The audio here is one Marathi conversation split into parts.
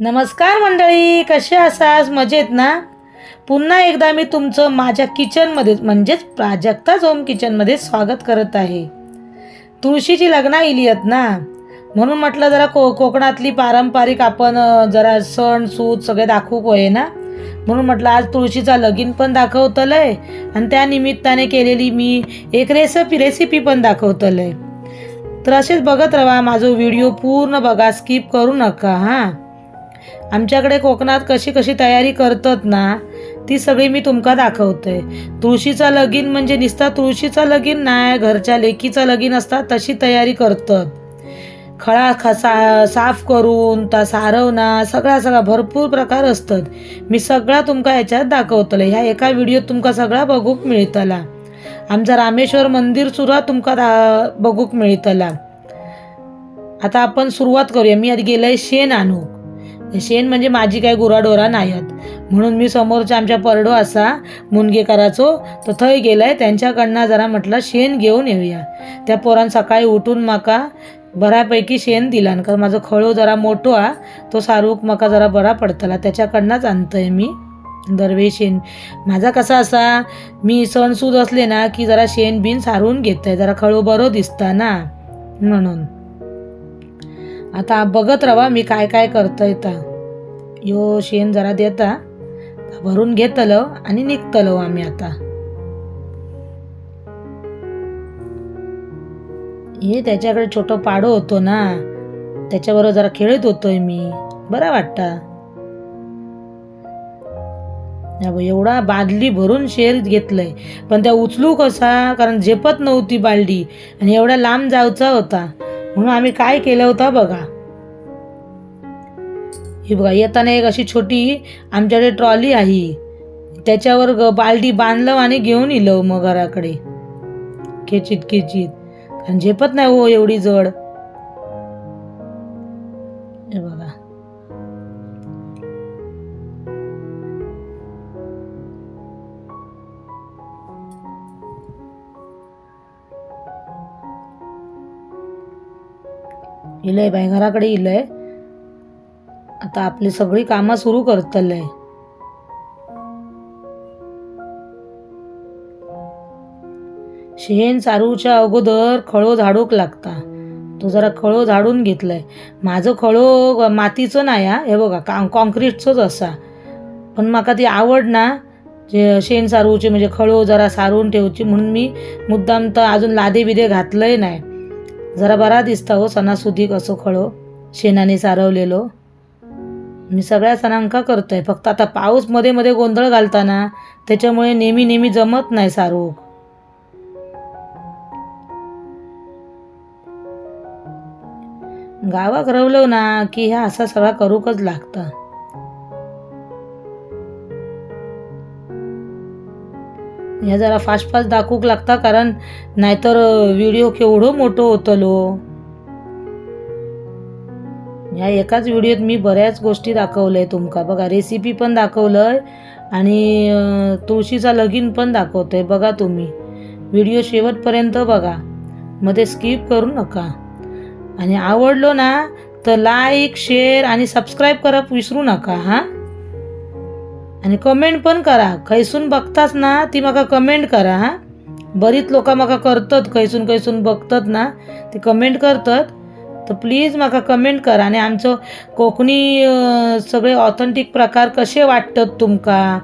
नमस्कार मंडळी कसे असास मजेत ना? पुन्हा एकदा मी तुमचं माझ्या किचनमध्ये म्हणजेच प्राजक्ताच होम किचनमध्ये स्वागत करत आहे. तुळशीची लग्न इली आहेत ना? म्हणून म्हटलं जरा को कोकणातली पारंपरिक आपण जरा सण सूत सगळे दाखवू होय ना? म्हणून म्हटलं आज तुळशीचा लगीन पण दाखवतलंय आणि त्या निमित्ताने केलेली मी एक रेसिपी रेसिपी पण दाखवतलंय. तर असेच बघत राहा माझा व्हिडिओ पूर्ण बघा स्किप करू नका हां? आमच्याकडे कोकणात कशी कशी तयारी करतात ना ती सगळी मी तुमका दाखवते तुळशीचा लगीन म्हणजे नुसता तुळशीचा लगीन नाही घरच्या लेकीचा लगीन असतात तशी तयारी करतात. खळा खसा साफ करून ता सारवणा सगळा सगळा भरपूर प्रकार असतात. मी सगळा तुमका याच्यात दाखवतले ह्या एका व्हिडिओत तुमका सगळा बघूक मिळतला. आमचा रामेश्वर मंदिर सुद्धा तुमका दा बघूक मिळतला. आता आपण सुरुवात करूया. मी आधी गेलंय शेण आणू. शेण म्हणजे माझी काय गुराढोरा नाही आहेत म्हणून मी समोरच्या आमच्या परडो असा मुनगेकराचो तर थंय गेलाय त्यांच्याकडनं जरा म्हटलं शेण घेऊन येऊया. त्या पोरान सकाळी उठून माका बऱ्यापैकी शेण दिला कारण माझं खळो जरा मोठो हा तो सारूक मका जरा बरा पडतला. त्याच्याकडनंच आणतंय मी दरवेळी शेण. माझा कसा असा मी सणसूद असले ना की जरा शेण बिन सारून घेतोय जरा खळू बरो दिसता ना म्हणून. आता बघत रवा मी काय काय करतोय येतं यो शेण जरा देता भरून घेतलं आणि निघतलो आम्ही आता. हे त्याच्याकडे छोटं पाडो होतो ना. त्याच्याबरोबर जरा खेळत होतोय मी. बरा वाटता. या एवढा बादली भरून शेर घेतलंय. पण त्या उचलू कसा? कारण झेपत नव्हती बालडी. आणि एवढा लांब जायचा होता. म्हणून आम्ही काय केलं होतं बघा. ही बघा येताना एक अशी छोटी आमच्याकडे ट्रॉली आहे. त्याच्यावर ग बालडी बांधलं आणि घेऊन इलो मग घराकडे खेचित खेचित कारण झेपत नाही हो एवढी जड. इलय बाई घराकडे इलय. आता आपली सगळी कामं सुरू करतले शेण चारूच्या अगोदर खळो झाडूक लागता. तो जरा खळो झाडून घेतलाय. माझं खळो मातीचं नाही हा. हे बघा का कॉन्क्रीटचंच असा. पण म्हाका ती आवड ना जे शेण सारूची म्हणजे खळो जरा सारून ठेवची म्हणून मी मुद्दाम तर अजून लादे बिदे घातलंय नाही. जरा बरा दिसता हो सणासुदीक असो खळो. शेणाने सारवलेलो. मी सगळ्या सणांका करतोय फक्त आता पाऊसमध्ये मध्ये गोंधळ घालताना त्याच्यामुळे नेहमी नेहमी जमत नाही सारूक गावाक रवलो ना की ह्या असा सगळा करूकच लागतं. ह्या जरा फास्ट फास्ट दाखवूक लागता कारण नाहीतर व्हिडिओ केवढो मोठो होतलो ह्या एकाच व्हिडिओत मी बऱ्याच गोष्टी दाखवलंय तुमका. बघा रेसिपी पण दाखवलंय आणि तुळशीचा लगीन पण दाखवतोय बघा तुम्ही. व्हिडिओ शेवटपर्यंत बघा. मध्ये स्किप करू नका. आणि आवडलो ना तर लाईक शेअर आणि सबस्क्राईब करा विसरू नका हां? आणि कमेंट पण करा. खैसून बघताच ना ती म्हाका कमेंट करा हां. बरीच लोक म्हाका करतात खैसून खैसून बघतात ना. ती कमेंट करतात. तर प्लीज म्हाका कमेंट करा. आणि आमचं कोकणी सगळे ऑथेंटिक प्रकार कसे वाटतात तुमका?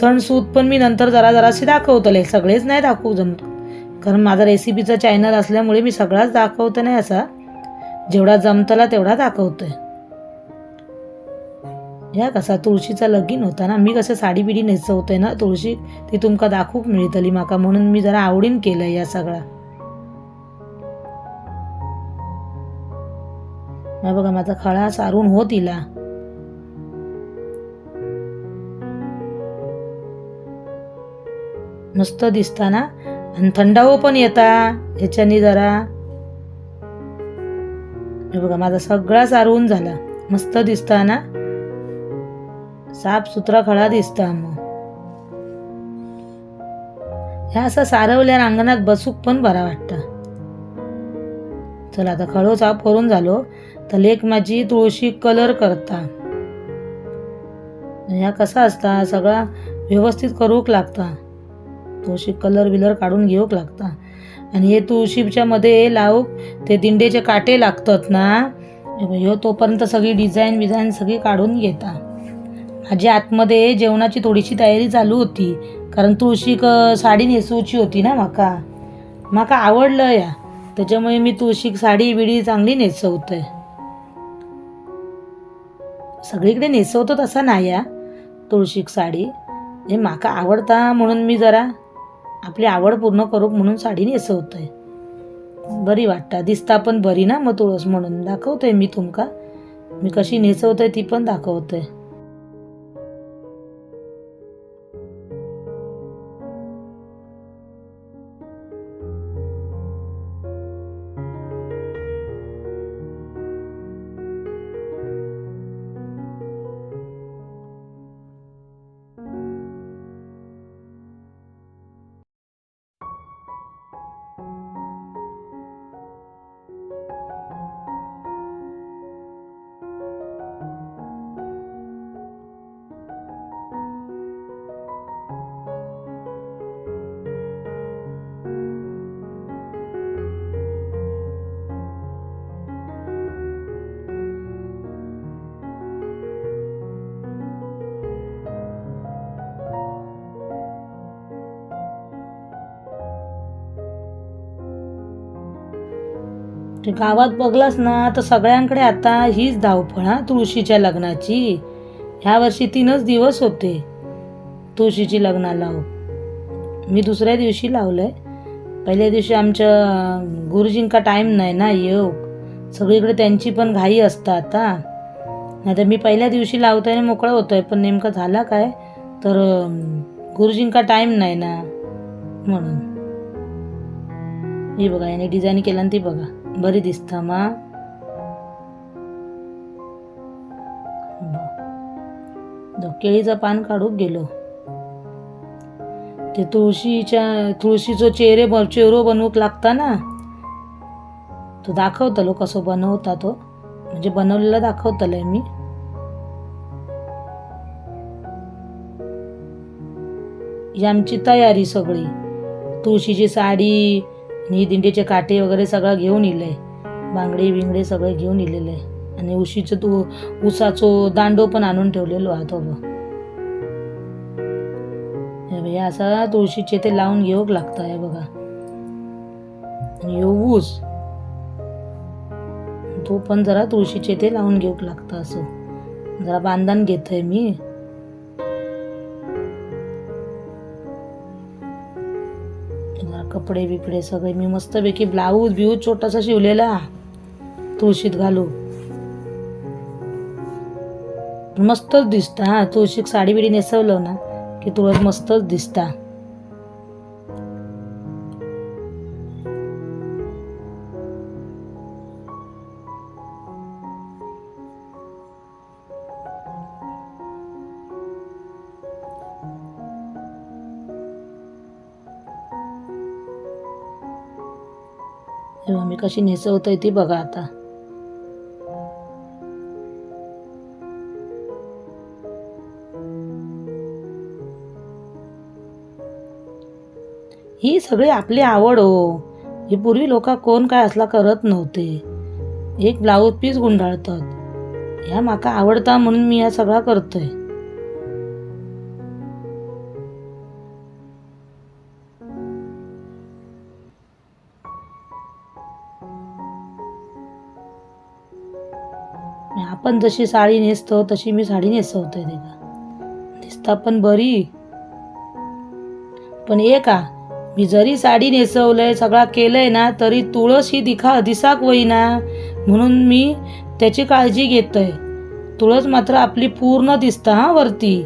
सण सूत पण मी नंतर जरा जराशी दाखवतले. सगळेच नाही दाखवू जम कारण माझा रेसिपीचा चॅनल असल्यामुळे मी सगळाच दाखवतो नाही असा. जेवढा जमतला तेवढा दाखवतोय. ह्या कसा तुळशीचा लगीन होता ना मी कसं साडी बिडी नेसवतोय ना तुळशी ती तुमका दाखवूक मिळतली माका म्हणून मी जरा आवडीन केलं या सगळा. बघा माझा खळा सारून होत तिला मस्त दिसता ना? आणि थंडावो पण येता ह्याच्यानी जरा. हे बघा माझा सगळा सारवून झाला. मस्त दिसता साफ सुथरा खळा दिसता मग ह्या असं सारवल्या अंगणात बसूक पण बरा वाटतं. चला आता खळो साफ करून झालो तर लेक माझी तुळशी कलर करता. ह्या कसा असता सगळा व्यवस्थित करूक लागता. तुळशी कलर बिलर काढून घेऊक लागता. आणि हे तुळशीच्या मध्ये लावूक ते दिंडेचे काटे लागतात ना ह्यो तोपर्यंत सगळी डिझाईन बिझाईन सगळी काढून घेता. माझी आतमध्ये जेवणाची थोडीशी तयारी चालू होती. कारण तुळशीक साडी नेसवची होती ना माका. माका आवडलं या. त्याच्यामुळे मी तुळशीक साडी बिडी चांगली नेसवतोय. सगळीकडे नेसवतो तसा नाही या तुळशीक साडी. हे माका आवडता म्हणून मी जरा आपली आवड पूर्ण करूक म्हणून साडी नेसवतोय. बरी वाटता. दिसता पण बरी ना मग तुळस म्हणून. दाखवतोय मी तुमका. मी कशी नेसवतोय ती पण दाखवतोय. ते गावात बघलास ना तर सगळ्यांकडे आता हीच धावपळ हा तुळशीच्या लग्नाची. ह्या वर्षी तीनच दिवस होते तुळशीची लग्नाला. मी दुसऱ्या दिवशी लावलंय. पहिल्या दिवशी आमच्या गुरुजींका टाईम नाही ना येऊ. सगळीकडे त्यांची पण घाई असतं आता. नाही तर मी पहिल्या दिवशी लावतोय आणि मोकळं होतोय पण नेमकं झाला काय? तर गुरुजींका टाईम नाही ना म्हणून. ही बघा याने डिझाईन केला आणि ती बघा. बरी दिसता मा. ब- केळीचं पान काढूक गेलो. ते तुळशीच्या तुळशीचो चेहरे ब- चेहरो बनवूक लागता ना तो दाखवतलो कसो बनवता तो. म्हणजे बनवलेला दाखवतलंय मी. ही आमची तयारी सगळी. तुळशीची साडी आणि दिंडीचे काटे वगैरे सगळं घेऊन आहे बांगडे बिंगडे सगळं घेऊन इलेलं. आहे आणि उशीचं तू उसाचो दांडो पण आणून ठेवलेलो आहात तो बघ. हे असा तुळशीचे ते लावून घेऊक लागतं आहे बघा. आणि ऊस. तो पण जरा तुळशीचे ते लावून घेऊक लागतं असं. जरा बांधण घेतोय मी. कपडे बिपडे सगळे. मी मस्तपैकी ब्लाऊज बिऊज छोटासा शिवलेला. तुळशीत घालू. मस्तच दिसता हा. तुळशीक साडी बिडी नेसवलं ना की तुळस मस्तच दिसता. हे बघा, मी कशी आहे ती बघा आता. ही सगळी आपली आवड हो. ही पूर्वी लोक कोण काय असला करत नव्हते. एक ब्लाऊज पीस गुंडाळतात. ह्या माका आवडता म्हणून मी हा सगळा करतोय. आपण जशी साडी नेसतो तशी मी साडी नेसवतोय ते दिसता पण बरी. पण ये का मी जरी साडी नेसवलंय सगळा केलंय ना तरी तुळस ही दिखा दिसाक होईना. म्हणून मी त्याची काळजी घेतोय. तुळस मात्र आपली पूर्ण दिसता हा वरती.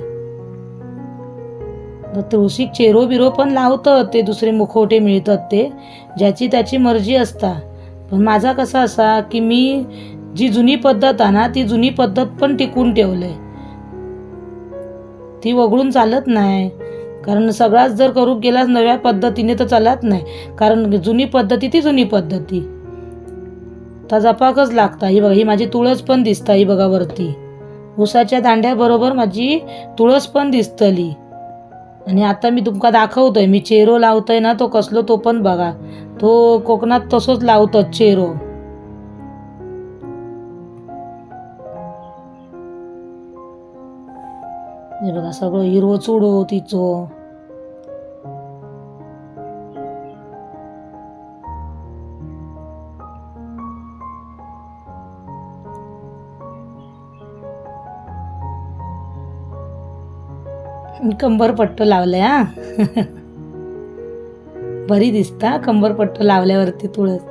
तुळशीक चेरो बिरो पण लावतं ते दुसरे मुखवटे मिळतात ते ज्याची त्याची मर्जी असता. पण माझा कसा असा की मी जी जुनी पद्धत आहे ना ती जुनी पद्धत पण टिकून ठेवलंय. ती वगळून चालत नाही. कारण सगळाच जर करू गेलाच नव्या पद्धतीने तर चालत नाही. कारण जुनी पद्धती ती जुनी पद्धती. तर जपाकच लागता. ही बघा ही माझी तुळस पण दिसता ही बघा वरती. उसाच्या दांड्याबरोबर माझी तुळस पण दिसतली. आणि आता मी तुमका दाखवतोय मी चेरो लावतोय ना तो कसलो तो पण बघा. तो कोकणात तसोच लावतात चेरो. हे बघा सगळं हिरवं चुडो हो तिचो. कंबरपट्टो लावलाय हा. बरी दिसता कंबरपट्टो लावल्यावरती तुळस.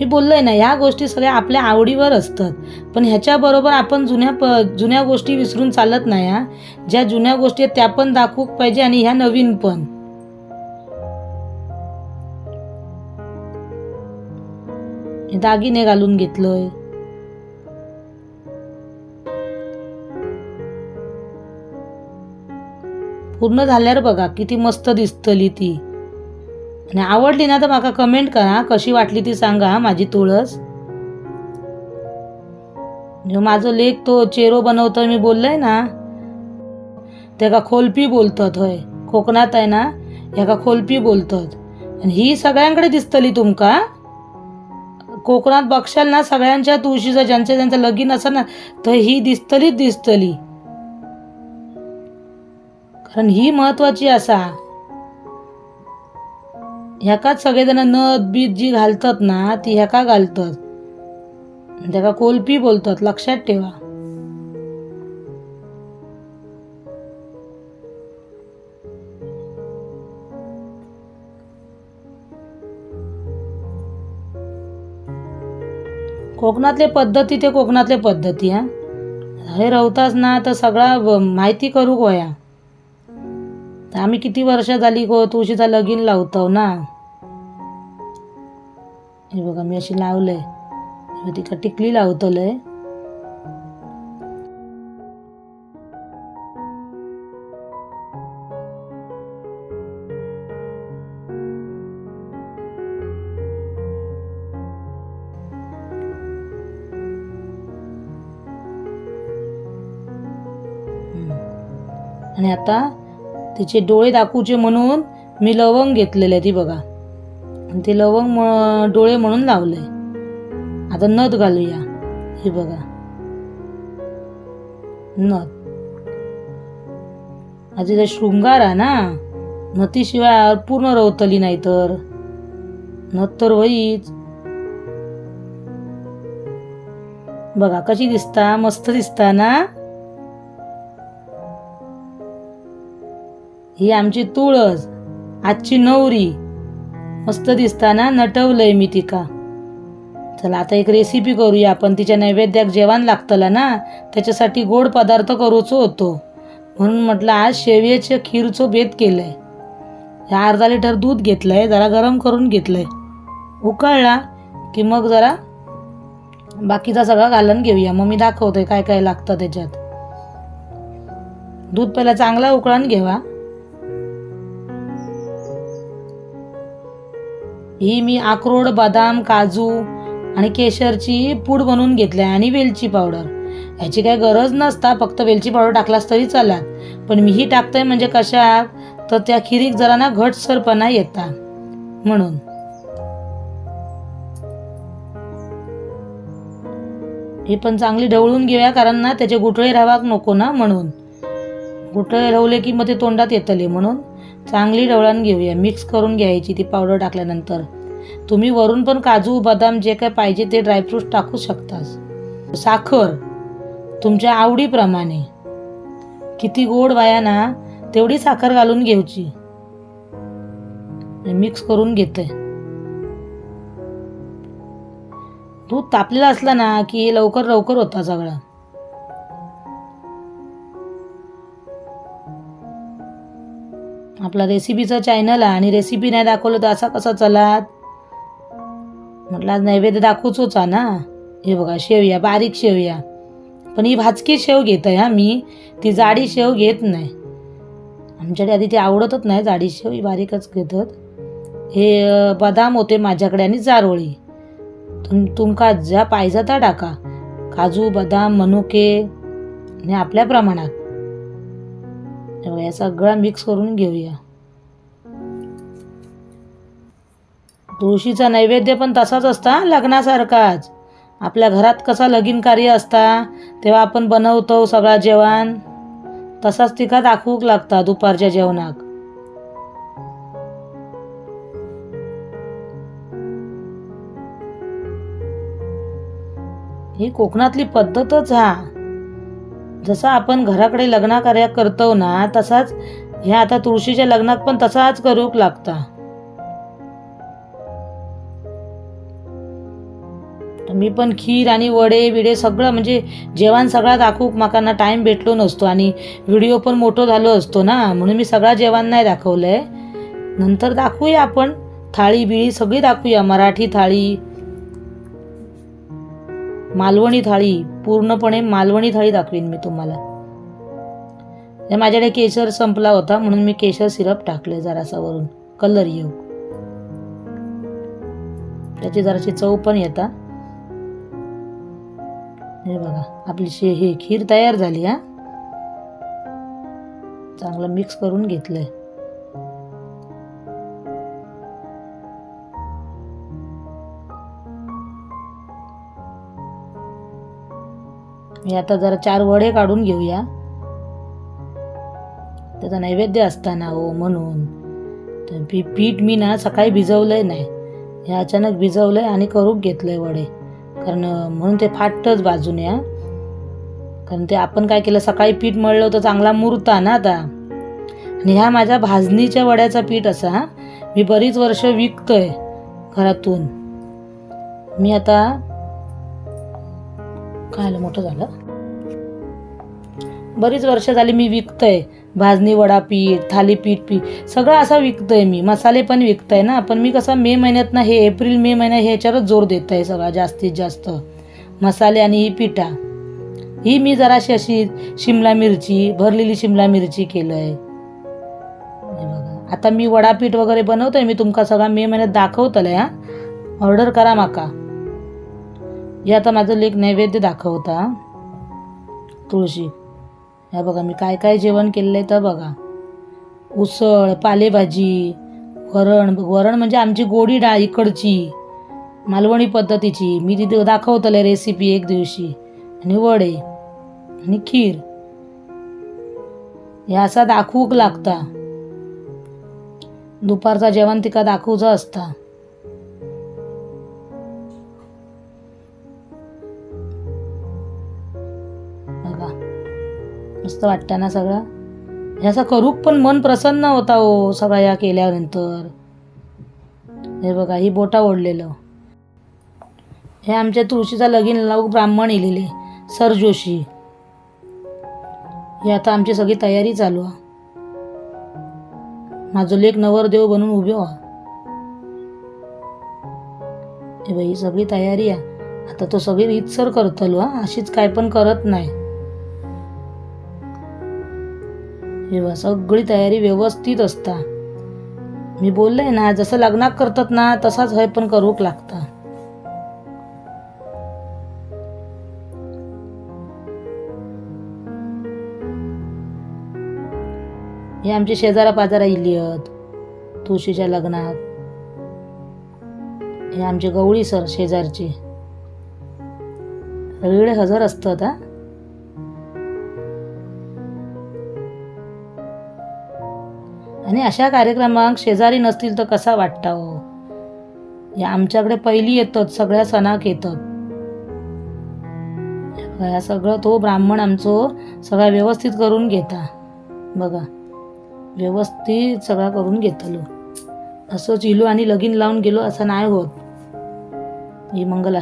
मी बोललो आहे ना ह्या गोष्टी सगळ्या आपल्या आवडीवर असतात. पण ह्याच्याबरोबर आपण जुन्या प जुन्या गोष्टी विसरून चालत नाही हा. ज्या जुन्या गोष्टी आहेत त्या पण दाखवूक पाहिजे आणि ह्या नवीन पण. दागिने घालून घेतलोय. पूर्ण झाल्यावर बघा किती मस्त दिसतली ती. आणि आवडली ना तर माका कमेंट करा. कशी वाटली ती सांगा माझी तुळस. जो माझं लेख तो चेरो बनवतो मी बोललोय ना तेका खोलपी बोलतात होय. कोकणात आहे ना ह्याका खोलपी बोलतात. आणि ही सगळ्यांकडे दिसतली तुमका? कोकणात बघशाल ना सगळ्यांच्या तुळशीचं ज्यांचं ज्यांचं लगीन असं ना तर ही दिसतलीच दिसतली. कारण ही महत्वाची असा. ह्याकाच सगळेजण नथ बीत जी घालतात ना ती ह्याका घालतात. त्याका कोलपी बोलतात लक्षात ठेवा. कोकणातले पद्धती ते कोकणातले पद्धती हा. हे रवताच ना तर सगळा माहिती करू गोया. तर आम्ही किती वर्ष झाली गो तुळशीचा लगीन लावतो ना. हे बघा मी अशी लावलंय. हे तिका टिकली लावतलंय. आणि आता तिचे डोळे दाखवूचे म्हणून मी लवंग घेतलेले ती बघा. आणि ते लवंग म- डोळे म्हणून लावले आता नथ घालूया. हे बघा. नथ. आधी ते शृंगार आहे ना? नथीशिवाय पूर्ण रवतली नाही तर? नथ तर होईच बघा कशी दिसता? मस्त दिसता ना? ही आमची तुळस आजची नवरी. मस्त दिसताना नटवलंय मी तिका. चला आता एक रेसिपी करूया. आपण तिच्या नैवेद्याक जेवण लागतलं ना त्याच्यासाठी गोड पदार्थ करूचो होतो. म्हणून म्हटलं आज शेवयाच्या खीरचो बेत केलंय. ह्या अर्धा लिटर दूध घेतलंय जरा गरम करून घेतलंय. उकळला की मग जरा बाकीचा सगळा घालून घेऊया. मग मी दाखवते काय काय लागतं त्याच्यात. दूध पहिला चांगला उकळून घेवा. ही मी अक्रोड बदाम काजू आणि केशरची पूड बनवून घेतली आहे आणि वेलची पावडर ह्याची काही गरज नसता फक्त वेलची पावडर टाकलास तरी चालत पण मी ही टाकतोय म्हणजे कशा तर त्या खिरीक जरा ना घटसरपणा येता. म्हणून. ही पण चांगली ढवळून घेऊया कारण ना त्याचे गुठळे राहावाक नको ना म्हणून. गुठळे राहले की मग ते तोंडात येतले म्हणून. चांगली डवळण घेऊया. मिक्स करून घ्यायची ती पावडर टाकल्यानंतर. तुम्ही वरून पण काजू बदाम जे काय पाहिजे ते ड्रायफ्रूट टाकू शकतास. साखर तुमच्या आवडीप्रमाणे. किती गोड वाया ना तेवढी साखर घालून घ्यायची. मिक्स करून घेते दूध तापलेला असला ना की लवकर लवकर होता सगळं. आपला रेसिपीचा चॅनल आहे आणि रेसिपी नाही दाखवलं तर असा कसा चलात? म्हटलं आज नैवेद्य दाखवूच हा ना. हे बघा शेवया बारीक शेवया. पण ही भाजकी शेव घेत आहे हा मी. ती जाडी शेव घेत नाही. आमच्याकडे आधी ती आवडतच नाही जाडी शेव. ही बारीकच घेतात. हे बदाम होते माझ्याकडे आणि जारोळी. तुम तुमका ज्या पाहिजे त्या टाका. काजू बदाम मनुके. आणि आपल्या प्रमाणात. त्यामुळे या सगळा मिक्स करून घेऊया. तुळशीचा नैवेद्य पण तसाच असता लग्नासारखाच. आपल्या घरात कसा लगीन कार्य असता तेव्हा आपण बनवतो सगळा जेवण. तसाच तिका दाखवूक लागता दुपारच्या जेवणाक. ही कोकणातली पद्धतच हा. जसं आपण घराकडे लग्नाकार्या करतो ना तसाच ह्या आता तुळशीच्या लग्नात पण तसाच करूक लागता. मी पण खीर आणि वडे बिडे सगळं म्हणजे जेवण सगळा दाखवूक माकांना टाईम भेटलो नसतो आणि व्हिडिओ पण मोठो झालो असतो ना म्हणून मी सगळा जेवण नाही दाखवलं आहे नंतर दाखवूया आपण. थाळी बिळी सगळी दाखवूया. मराठी थाळी मालवणी थाळी पूर्णपणे मालवणी थाळी दाखवीन मी तुम्हाला. माझ्याकडे केशर संपला होता म्हणून मी केशर सिरप टाकले जरासा वरून कलर येऊ. त्याची जराशी चव पण येता. हे बघा आपली शे हे खीर तयार झाली हा. चांगलं मिक्स करून घेतलंय. मी आता जरा चार वडे काढून घेऊया. त्याचा नैवेद्य असताना हो म्हणून. तर पी पीठ मी ना सकाळी भिजवलंय नाही. हे अचानक भिजवलंय आणि करून घेतलंय वडे. कारण म्हणून ते फाटतच बाजूने हा. कारण ते आपण काय केलं सकाळी पीठ मळलं होतं चांगला मुरता ना आता. आणि ह्या माझ्या भाजणीच्या वड्याचा पीठ असा हा. मी बरीच वर्ष विकतोय घरातून. मी आता काय मोठं झालं? बरीच वर्ष झाली मी विकतंय. भाजणी वडापीठ थालीपीठ पीठ सगळं असं विकतंय मी. मसाले पण विकतंय ना. पण मी कसं मे महिन्यात ना हे एप्रिल मे महिना ह्याच्यावरच जोर देत आहे सगळा जास्तीत जास्त. मसाले आणि ही पिठा. ही मी जराशी अशी शिमला मिरची भरलेली शिमला मिरची केलं आहे बघा. आता मी वडापीठ वगैरे बनवतोय. मी तुमका सगळा मे महिन्यात दाखवतलंय हा. ऑर्डर करा माका. हे आता माझं लेख नैवेद्य दाखवता. तुळशी. ह्या बघा मी काय काय जेवण केलेलं आहे तर बघा. उसळ पालेभाजी वरण वरण म्हणजे आमची गोडी डाळ इकडची मालवणी पद्धतीची. मी तिथे दाखवतले रेसिपी एक दिवशी. आणि वडे आणि खीर. हे असा दाखवूक लागता. दुपारचा जेवण तिका दाखवूचं असता. मस्त वाटतं ना सगळं? हे असं करूक पण मन प्रसन्न होता हो सगळा या केल्यानंतर. हे बघा ही बोटा ओढलेलं. हे आमच्या तुळशीचा लगीन लावूक ब्राह्मण इलेले सर जोशी. हे आता आमची सगळी तयारी चालू आहे माझं लेख नवरदेव बनून उभे व्हा. हे बाई सगळी तयारी आहे आता तो सगळी रीतसर करतलो हा अशीच काय पण करत नाही. हे सगळी तयारी व्यवस्थित असता. मी बोलले ना जसं लग्नात करतात ना तसाच हे पण करूक लागता. हे आमची शेजारा पाजारा इली आहेत तुळशीच्या लग्नात. हे आमचे गवळी सर शेजारचे. सगळीकडे हजर असतात हा? आणि अशा कार्यक्रमांक शेजारी नसतील तर कसा वाटता हो? या आमच्याकडे पहिली येतात सगळ्या सणाक येतात. या सगळं तो ब्राह्मण आमचो सगळा व्यवस्थित करून घेता. बघा व्यवस्थित सगळा करून घेतलो. असंच इलो आणि लगीन लावून गेलो असं नाही होत. ही मंगल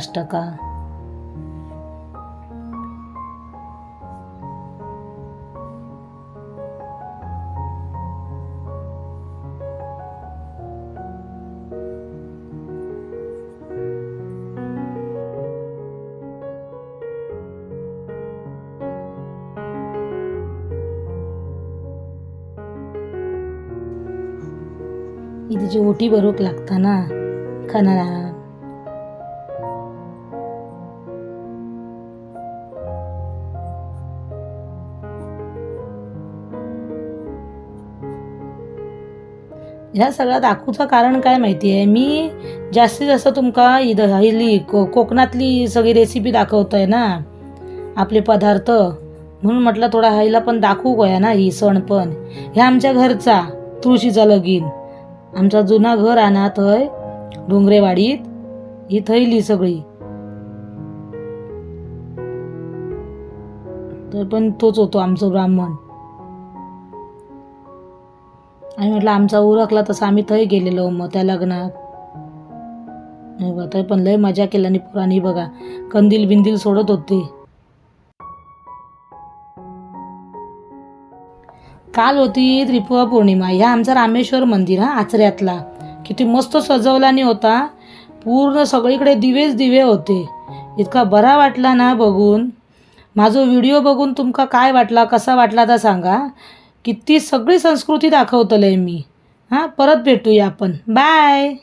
ही तिची ओटी लागता ना खाणार. ह्या सगळ्या दाखवूचं कारण काय माहिती आहे मी जास्तीत जास्त तुमका हिली को कोकणातली सगळी रेसिपी दाखवतो आहे ना आपले पदार्थ. म्हणून म्हटलं थोडा हायला पण दाखवू गोया ना ही सण पण. ह्या आमच्या घरचा तुळशीचा लगीन. आमचा जुना घर आणा थंय डोंगरेवाडीत. ही थैली सगळी. तर पण तोच होतो आमचं ब्राह्मण. आणि म्हटलं आमचा उरकला तसं आम्ही थंय गेलेलो मग त्या लग्नात. नाही बा पण लय मजा केल्याने पुराणी बघा कंदील बिंदील सोडत होते. काल होती त्रिपुरा पौर्णिमा. ह्या आमचा रामेश्वर मंदिर हा आचऱ्यातला. किती मस्त सजवलानी होता. पूर्ण सगळीकडे दिवेच दिवे होते. इतका बरा वाटला ना बघून. माझा व्हिडिओ बघून तुमका काय वाटला कसा वाटला तर सांगा. किती सगळी संस्कृती दाखवतलंय मी. हां परत भेटूया आपण. बाय!